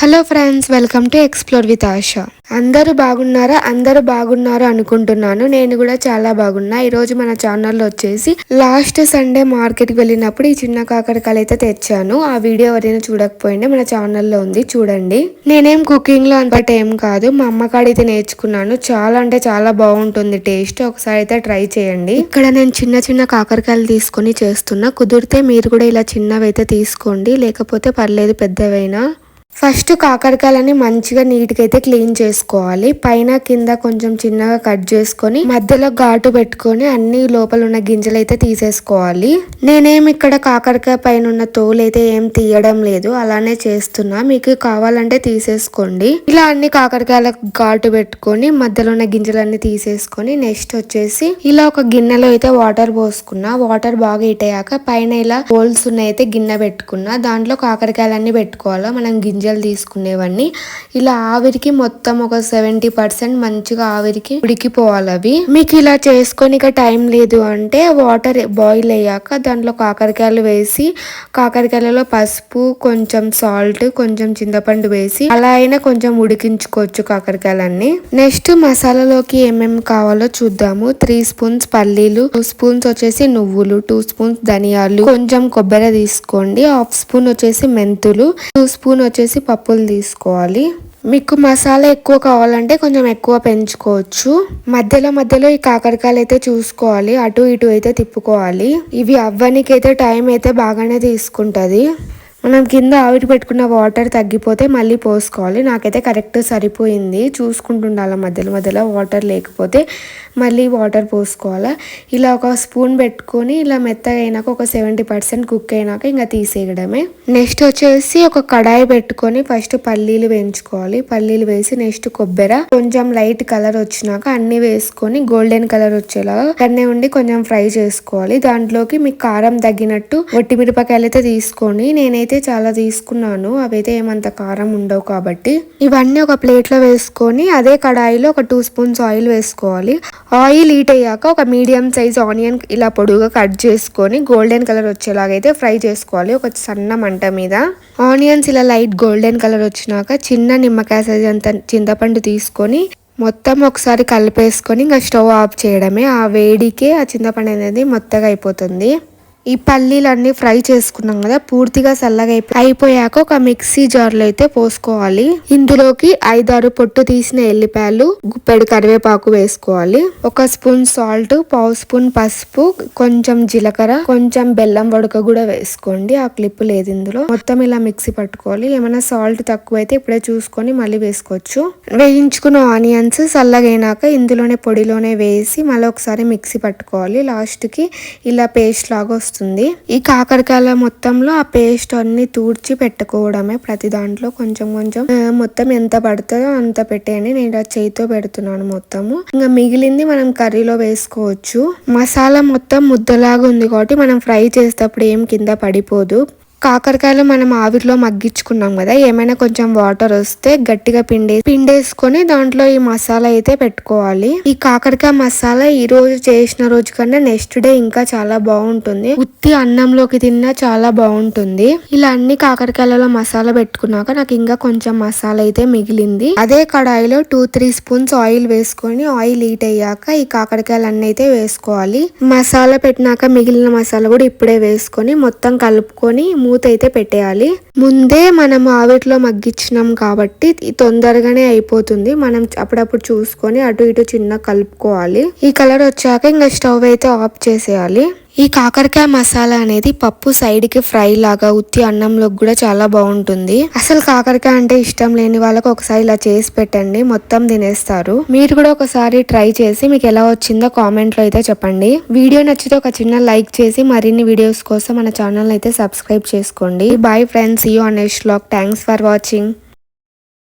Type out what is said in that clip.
Hello friends welcome to explore with Asha. అందరూ బాగున్నారా? అందరూ బాగున్నారు అనుకుంటున్నాను. నేను కూడా చాలా బాగున్నా. ఈరోజు మన ఛానల్లో వచ్చేసి లాస్ట్ సండే మార్కెట్కి వెళ్ళినప్పుడు ఈ చిన్న కాకరకాయలు అయితే తెచ్చాను. ఆ వీడియో ఎవరైనా చూడకపోయింటే మన ఛానల్లో ఉంది చూడండి. నేనేం కుకింగ్లో అంతట ఏం కాదు. మా అమ్మకాడైతే నేర్చుకున్నాను. చాలా అంటే చాలా బాగుంటుంది టేస్ట్. ఒకసారి అయితే ట్రై చేయండి. ఇక్కడ నేను చిన్న చిన్న కాకరకాయలు తీసుకొని చేస్తున్నా. కుదిరితే మీరు కూడా ఇలా చిన్నవి అయితే తీసుకోండి. లేకపోతే పర్లేదు పెద్దవైనా. ఫస్ట్ కాకరకాయలని మంచిగా నీట్గా అయితే క్లీన్ చేసుకోవాలి. పైన కింద కొంచెం చిన్నగా కట్ చేసుకొని మధ్యలో ఘాటు పెట్టుకొని అన్ని లోపల ఉన్న గింజలు అయితే తీసేసుకోవాలి. నేనేం ఇక్కడ కాకరకాయ పైన ఉన్న తోలు అయితే ఏం తీయడం లేదు. అలానే చేస్తున్నా. మీకు కావాలంటే తీసేసుకోండి. ఇలా అన్ని కాకరకాయల ఘాటు పెట్టుకొని మధ్యలో ఉన్న గింజలన్నీ తీసేసుకొని నెక్స్ట్ వచ్చేసి ఇలా ఒక గిన్నెలో అయితే వాటర్ పోసుకున్నా. వాటర్ బాగా హీట్ అయ్యాక పైన ఇలా హోల్స్ ఉన్నాయి అయితే గిన్నె పెట్టుకున్నా. దాంట్లో కాకరకాయలన్నీ పెట్టుకోవాలా? మనం గింజలు తీసుకునేవన్నీ. ఇలా ఆవిరికి మొత్తం ఒక సెవెంటీ పర్సెంట్ మంచిగా ఆవిరికి ఉడికిపోవాలి అవి. మీకు ఇలా చేసుకొని టైం లేదు అంటే వాటర్ బాయిల్ అయ్యాక దాంట్లో కాకరకాయలు వేసి కాకరకాయలలో పసుపు కొంచెం సాల్ట్ కొంచెం చింతపండు వేసి అలా అయినా కొంచెం ఉడికించుకోవచ్చు కాకరకాయలన్నీ. నెక్స్ట్ మసాలాలోకి ఏమేమి కావాలో చూద్దాము. త్రీ స్పూన్స్ పల్లీలు టూ స్పూన్స్ వచ్చేసి నువ్వులు టూ స్పూన్స్ ధనియాలు కొంచెం కొబ్బరి తీసుకోండి హాఫ్ స్పూన్ వచ్చేసి మెంతులు టూ స్పూన్ వచ్చేసి పప్పులు తీసుకోవాలి. మీకు మసాలా ఎక్కువ కావాలంటే కొంచెం ఎక్కువ పెంచుకోవచ్చు. మధ్యలో మధ్యలో ఈ కాకరకాయలు అయితే చూసుకోవాలి. అటు ఇటు అయితే తిప్పుకోవాలి. ఇవి అవ్వనికైతే అయితే టైం అయితే బాగానే తీసుకుంటుంది. మనం కింద ఆవిరి పెట్టుకున్న వాటర్ తగ్గిపోతే మళ్ళీ పోసుకోవాలి. నాకైతే కరెక్ట్ సరిపోయింది. చూసుకుంటుండాలి మధ్యలో మధ్యలో వాటర్ లేకపోతే మళ్ళీ వాటర్ పోసుకోవాలి. ఇలా ఒక స్పూన్ పెట్టుకొని ఇలా మెత్తగా అయినాక ఒక సెవెంటీ పర్సెంట్ కుక్ అయినాక ఇంకా తీసేయడమే. నెక్స్ట్ వచ్చేసి ఒక కడాయి పెట్టుకొని ఫస్ట్ పల్లీలు వేయించుకోవాలి. పల్లీలు వేసి నెక్స్ట్ కొబ్బరి కొంచెం లైట్ కలర్ వచ్చినాక అన్ని వేసుకొని గోల్డెన్ కలర్ వచ్చేలాగా అక్కడనే ఉండి కొంచెం ఫ్రై చేసుకోవాలి. దాంట్లోకి మీకు కారం తగ్గినట్టు ఒట్టి మిరపకాయలు అయితే తీసుకోండి. నేనైతే చాలా తీసుకున్నాను. అవైతే ఏమంత కారం ఉండవు కాబట్టి. ఇవన్నీ ఒక ప్లేట్లో వేసుకొని అదే కడాయిలో ఒక టూ స్పూన్స్ ఆయిల్ వేసుకోవాలి. ఆయిల్ హీట్ అయ్యాక ఒక మీడియం సైజ్ ఆనియన్ ఇలా పొడుగా కట్ చేసుకొని గోల్డెన్ కలర్ వచ్చేలాగైతే ఫ్రై చేసుకోవాలి. ఒక సన్న మంట మీద. ఆనియన్స్ ఇలా లైట్ గోల్డెన్ కలర్ వచ్చినాక చిన్న నిమ్మకాయ సైజ్ అంత చింతపండు తీసుకొని మొత్తం ఒకసారి కలిపేసుకొని ఇంకా స్టవ్ ఆఫ్ చేయడమే. ఆ వేడికే ఆ చింతపండు అనేది మొత్తగా అయిపోతుంది. ఈ పల్లీలన్నీ ఫ్రై చేసుకున్నాం కదా పూర్తిగా చల్లగా అయిపోయాక ఒక మిక్సీ జార్లో అయితే పోసుకోవాలి. ఇందులోకి ఐదారు పొట్టు తీసిన ఎల్లిపాయలు గుప్పెడు కరివేపాకు వేసుకోవాలి. ఒక స్పూన్ సాల్ట్ పావు స్పూన్ పసుపు కొంచెం జీలకర్ర కొంచెం బెల్లం వడక కూడా వేసుకోండి. ఆ క్లిప్ లేదు ఇందులో. మొత్తం ఇలా మిక్సీ పట్టుకోవాలి. ఏమైనా సాల్ట్ తక్కువ అయితే ఇప్పుడే చూసుకొని మళ్ళీ వేసుకోవచ్చు. వేయించుకున్న ఆనియన్స్ చల్లగైనాక ఇందులోనే పొడిలోనే వేసి మళ్ళీ ఒకసారి మిక్సీ పట్టుకోవాలి. లాస్ట్కి ఇలా పేస్ట్ లాగా వస్తుంది ఈ కాకరకాయల మొత్తంలో ఆ పేస్ట్ అన్ని తూడ్చి పెట్టుకోవడమే ప్రతి దాంట్లో కొంచెం కొంచెం. మొత్తం ఎంత పడుతుందో అంత పెట్టేయండి. నేను చేతితో చేయితో పెడుతున్నాను మొత్తము. ఇంకా మిగిలింది మనం కర్రీలో వేసుకోవచ్చు. మసాలా మొత్తం ముద్దలాగా ఉంది కాబట్టి మనం ఫ్రై చేసేటప్పుడు ఏం కింద పడిపోదు. కాకరకాయలు మనం ఆవిరిలో మగ్గించుకున్నాం కదా ఏమైనా కొంచెం వాటర్ వస్తే గట్టిగా పిండే పిండేసుకొని దాంట్లో ఈ మసాలా అయితే పెట్టుకోవాలి. ఈ కాకరకాయ మసాలా ఈ రోజు చేసిన రోజు కన్నా నెక్స్ట్ డే ఇంకా చాలా బాగుంటుంది. ఉత్తి అన్నంలోకి తిన్నా చాలా బాగుంటుంది. ఇలా అన్ని కాకరకాయలలో మసాలా పెట్టుకున్నాక నాకు ఇంకా కొంచెం మసాలా అయితే మిగిలింది. అదే కడాయిలో టూ త్రీ స్పూన్స్ ఆయిల్ వేసుకొని ఆయిల్ హీట్ అయ్యాక ఈ కాకరకాయలు అన్నీ అయితే వేసుకోవాలి. మసాలా పెట్టినాక మిగిలిన మసాలా కూడా ఇప్పుడే వేసుకొని మొత్తం కలుపుకొని మూత అయితే పెట్టేయాలి. ముందే మనం ఆవిట్లో మగ్గించినాం కాబట్టి తొందరగానే అయిపోతుంది. మనం అప్పుడప్పుడు చూసుకొని అటు ఇటు చిన్న కలుపుకోవాలి. ఈ కలర్ వచ్చాక ఇంకా స్టవ్ అయితే ఆఫ్ చేసేయాలి. ఈ కాకరకాయ మసాలా అనేది పప్పు సైడ్కి ఫ్రై లాగా ఉత్తి అన్నంలోకి కూడా చాలా బాగుంటుంది. అసలు కాకరకాయ అంటే ఇష్టం లేని వాళ్ళకి ఒకసారి ఇలా చేసి పెట్టండి మొత్తం తినేస్తారు. మీరు కూడా ఒకసారి ట్రై చేసి మీకు ఎలా వచ్చిందో కామెంట్లో అయితే చెప్పండి. వీడియో నచ్చితే ఒక చిన్న లైక్ చేసి మరిన్ని వీడియోస్ కోసం మన ఛానల్ అయితే సబ్స్క్రైబ్ చేసుకోండి. Bye friends you Anesh blog. Thanks for watching.